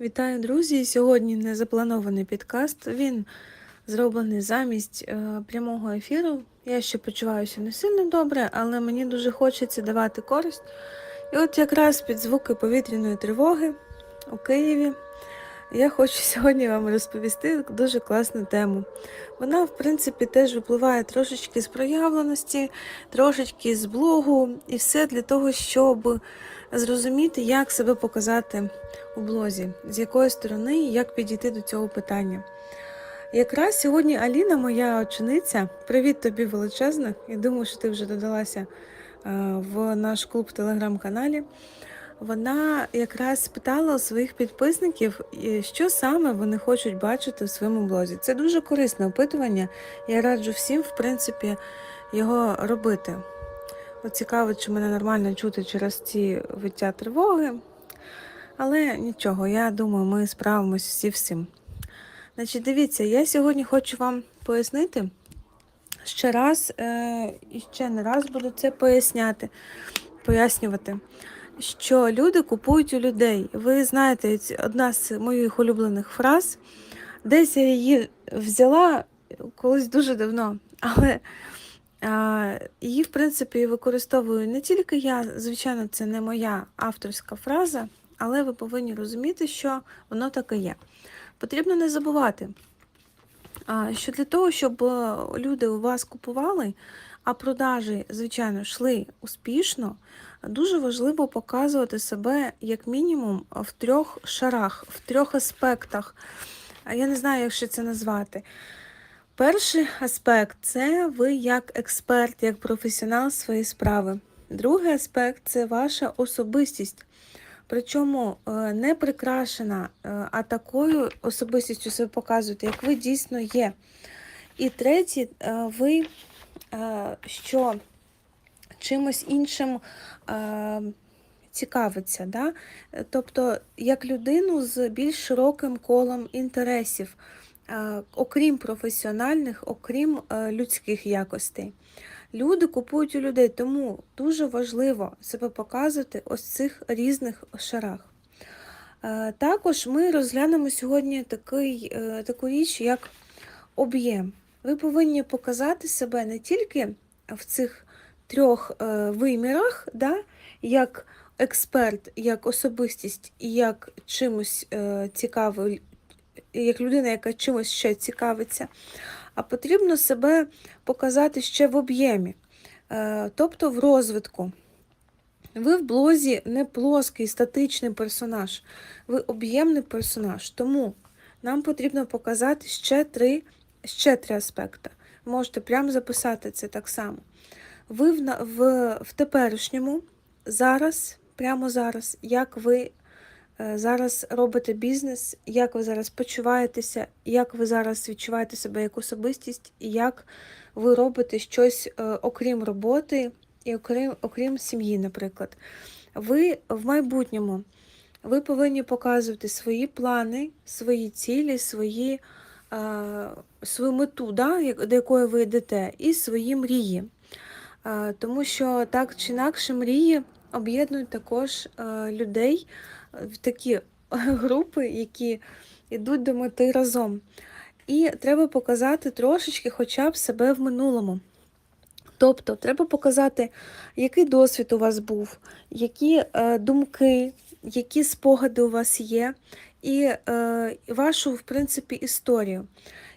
Вітаю, друзі! Сьогодні незапланований підкаст. Він зроблений замість е, прямого ефіру. Я ще почуваюся не сильно добре, але мені дуже хочеться давати користь. І от якраз під звуки повітряної тривоги у Києві я хочу сьогодні вам розповісти дуже класну тему. Вона, в принципі, теж випливає трошечки з проявленості, трошечки з блогу, і все для того, щоб зрозуміти, як себе показати у блозі, з якої сторони як підійти до цього питання. Якраз сьогодні Аліна, моя учениця, привіт тобі величезна. Я думаю, що ти вже додалася е, в наш клуб в телеграм-каналі. Вона якраз спитала у своїх підписників, що саме вони хочуть бачити у своєму блозі. Це дуже корисне опитування. Я раджу всім, в принципі, його робити. От цікаво, чи мене нормально чути через ці виття тривоги. Але нічого, я думаю, ми справимось всі всім. Значить, дивіться, я сьогодні хочу вам пояснити ще раз е, і ще не раз буду це поясняти, пояснювати, що люди купують у людей. Ви знаєте, одна з моїх улюблених фраз. Десь я її взяла колись дуже давно, але її, в принципі, використовую не тільки я, звичайно, це не моя авторська фраза, але ви повинні розуміти, що воно так і є. Потрібно не забувати, що для того, щоб е, люди у вас купували, а продажі, звичайно, йшли успішно, дуже важливо показувати себе як мінімум в трьох шарах, в трьох аспектах. Я не знаю, як ще це назвати. Перший аспект це ви як експерт, як професіонал своєї справи. Другий аспект це ваша особистість. Причому е, не прикрашена, е, а такою особистістю себе показуєте, як ви дійсно є. І третє, е, ви що чимось іншим цікавиться. Да? Тобто, як людину з більш широким колом інтересів, окрім професіональних, окрім людських якостей. Люди купують у людей, тому дуже важливо себе показувати ось в цих різних шарах. Також ми розглянемо сьогодні такий, е, таку річ, як об'єм. Ви повинні показати себе не тільки в цих трьох е, вимірах, да, як експерт, як особистість і як чимось е, цікавий, як людина, яка чимось ще цікавиться, а потрібно себе показати ще в об'ємі, е, тобто в розвитку. Ви в блозі не плоский статичний персонаж, ви об'ємний персонаж. Тому нам потрібно показати ще три ще три аспекти. Можете прямо записати це так само. Ви в, в, в теперішньому, зараз, прямо зараз, як ви Е, зараз робите бізнес, як ви зараз почуваєтеся, як ви зараз відчуваєте себе як особистість, і як ви робите щось е, окрім роботи і окрім, окрім сім'ї, наприклад. Ви в майбутньому ви повинні показувати свої плани, свої цілі, свої, свою мету, да, до якої ви йдете, і свої мрії. Тому що так чи інакше мрії об'єднують також людей в такі групи, які йдуть до мети разом. І треба показати трошечки хоча б себе в минулому. Тобто, треба показати, який досвід у вас був, які е, думки, які спогади у вас є, і е, вашу, в принципі, історію.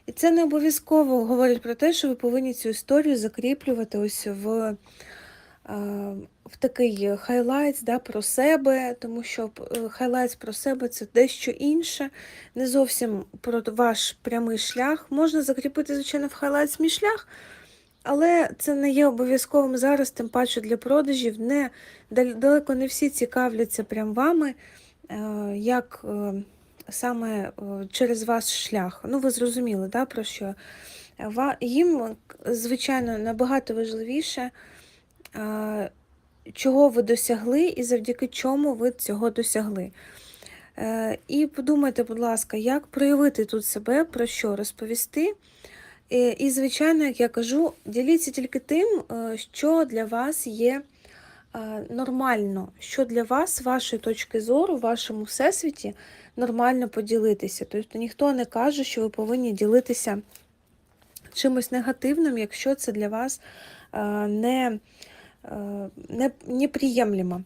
І це не обов'язково говорить про те, що ви повинні цю історію закріплювати ось в в такий хайлайтс да, про себе, тому що е, хайлайтс про себе це дещо інше, не зовсім про ваш прямий шлях. Можна закріпити, звичайно, в хайлайтс мій шлях, але це не є обов'язковим зараз, тим паче для продажів. Не, Далеко не всі цікавляться прям вами, е, як е, саме через ваш шлях. Ну, ви зрозуміли, да, про що? Їм, звичайно, набагато важливіше чого ви досягли і завдяки чому ви цього досягли. Е, і подумайте, будь ласка, як проявити тут себе, про що розповісти. Е, і, звичайно, як я кажу, діліться тільки тим, е, що для вас є нормально, що для вас, з вашої точки зору, в вашому всесвіті, нормально поділитися. Тобто ніхто не каже, що ви повинні ділитися чимось негативним, якщо це для вас е, не, е, не, неприємлемо.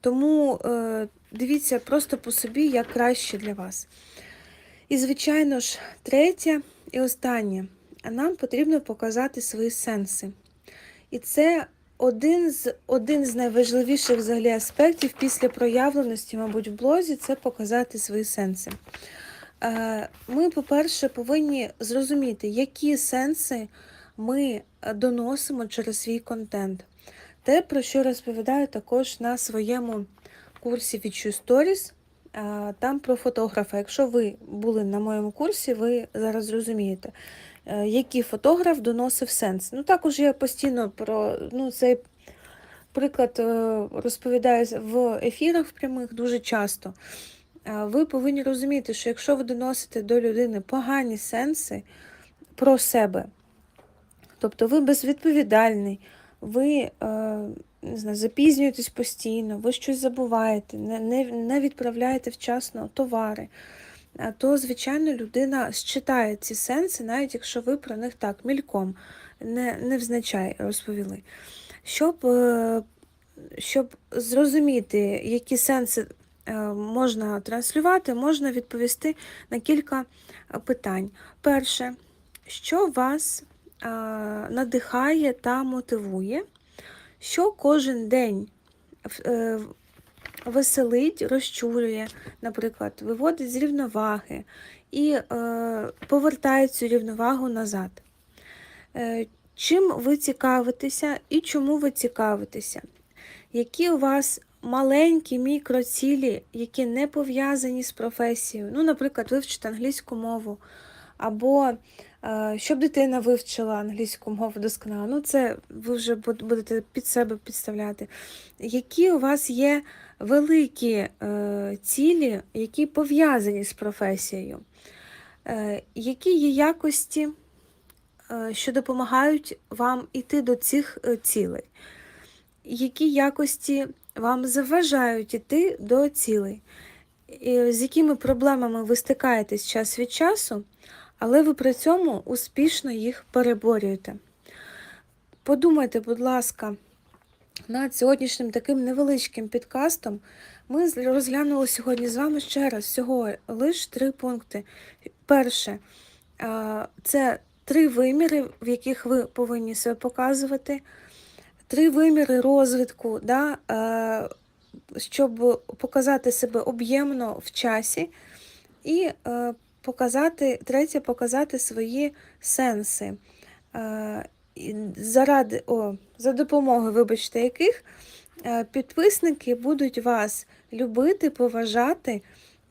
Тому е, дивіться просто по собі, як краще для вас. І, звичайно ж, третє і останнє. Нам потрібно показати свої сенси. І це один з, один з найважливіших взагалі аспектів після проявленості, мабуть, в блозі це показати свої сенси. Е, Ми, по-перше, повинні зрозуміти, які сенси ми доносимо через свій контент. Те, про що розповідаю також на своєму курсі Відчуй Stories, е, там про фотографа. Якщо ви були на моєму курсі, ви зараз зрозумієте, який фотограф доносив сенс. Ну, також я постійно про ну, цей приклад е, розповідаю в ефірах прямих дуже часто. Е, Ви повинні розуміти, що якщо ви доносите до людини погані сенси про себе, тобто ви безвідповідальний, ви е, не знаю, запізнюєтесь постійно, ви щось забуваєте, не, не, не відправляєте вчасно товари, е, то, звичайно, людина считає ці сенси, навіть якщо ви про них так мільком не, взначай розповіли. Щоб, е, щоб зрозуміти, які сенси е, можна транслювати, можна відповісти на кілька е, питань. Перше, що вас надихає та мотивує, що кожен день веселить, розчурює, наприклад, виводить з рівноваги і е, повертає цю рівновагу назад. Е, Чим ви цікавитеся і чому ви цікавитеся? Які у вас маленькі мікроцілі, які не пов'язані з професією? Ну, наприклад, вивчити англійську мову, або е, щоб дитина вивчила англійську мову досконало. Ну, це ви вже будете під себе підставляти. Які у вас є великі е, цілі, які пов'язані з професією? Е, які є якості? е, що допомагають вам іти до цих цілей, які якості вам заважають іти до цілей, з якими проблемами ви стикаєтесь час від часу, але ви при цьому успішно їх переборюєте. Подумайте, будь ласка, над сьогоднішнім таким невеличким підкастом ми розглянули сьогодні з вами ще раз всього лише три пункти. Перше, це три виміри, в яких ви повинні себе показувати, три виміри розвитку, да, е, щоб показати себе об'ємно в часі, і е, показати, третє, показати свої сенси. Заради, о, за допомогою, вибачте, яких е, підписники будуть вас любити, поважати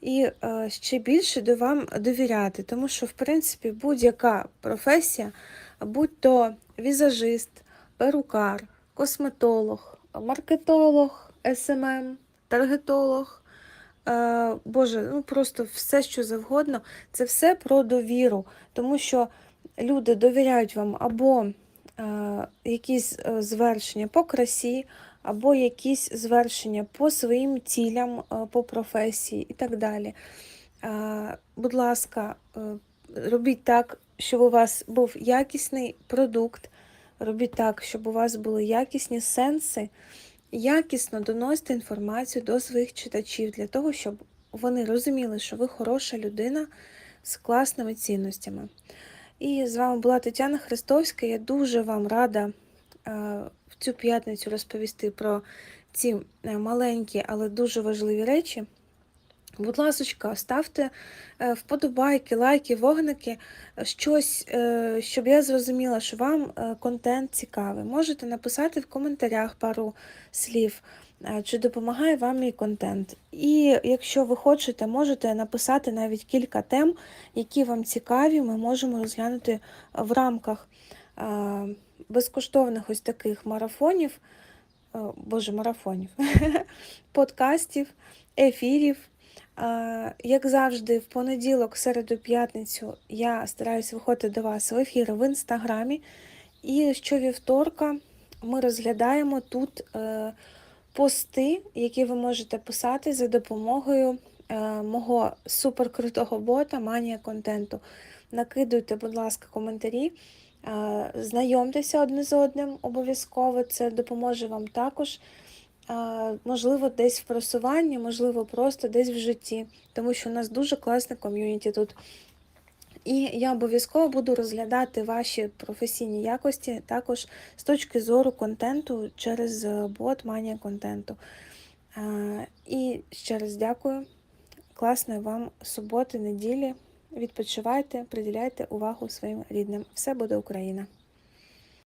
і е, ще більше до вам довіряти. Тому що, в принципі, будь-яка професія, будь то візажист, перукар, косметолог, маркетолог, СММ, таргетолог. Е, Боже, ну просто все, що завгодно, це все про довіру, тому що люди довіряють вам або якісь е, звершення по красі, або якісь звершення по своїм цілям, е, по професії і так далі. Е, Будь ласка, е, робіть так, щоб у вас був якісний продукт, робіть так, щоб у вас були якісні сенси, якісно доносьте інформацію до своїх читачів для того, щоб вони розуміли, що ви хороша людина з класними цінностями. І з вами була Тетяна Христовська. Я дуже вам рада е, в цю п'ятницю розповісти про ці е, маленькі, але дуже важливі речі. Будь ласочка, ставте е, вподобайки, лайки, вогники, щось, щоб я зрозуміла, що вам контент цікавий. Можете написати в коментарях пару слів, чи допомагає вам мій контент. І якщо ви хочете, можете написати навіть кілька тем, які вам цікаві, ми можемо розглянути в рамках безкоштовних ось таких марафонів, боже, марафонів, подкастів, ефірів. Як завжди, в понеділок, середу, п'ятницю я стараюся виходити до вас в ефір в інстаграмі. І щовівторка ми розглядаємо тут е, пости, які ви можете писати за допомогою е, мого суперкрутого бота Манія контенту. Накидуйте, будь ласка, коментарі. е, Знайомтеся одне з одним обов'язково, це допоможе вам також. е, Можливо, десь в просуванні, можливо, просто десь в житті, тому що у нас дуже класне ком'юніті тут. І я обов'язково буду розглядати ваші професійні якості також з точки зору контенту через е, бот Манія контенту. Е, І ще раз дякую. Класної вам суботи, неділі. Відпочивайте, приділяйте увагу своїм рідним. Все буде Україна!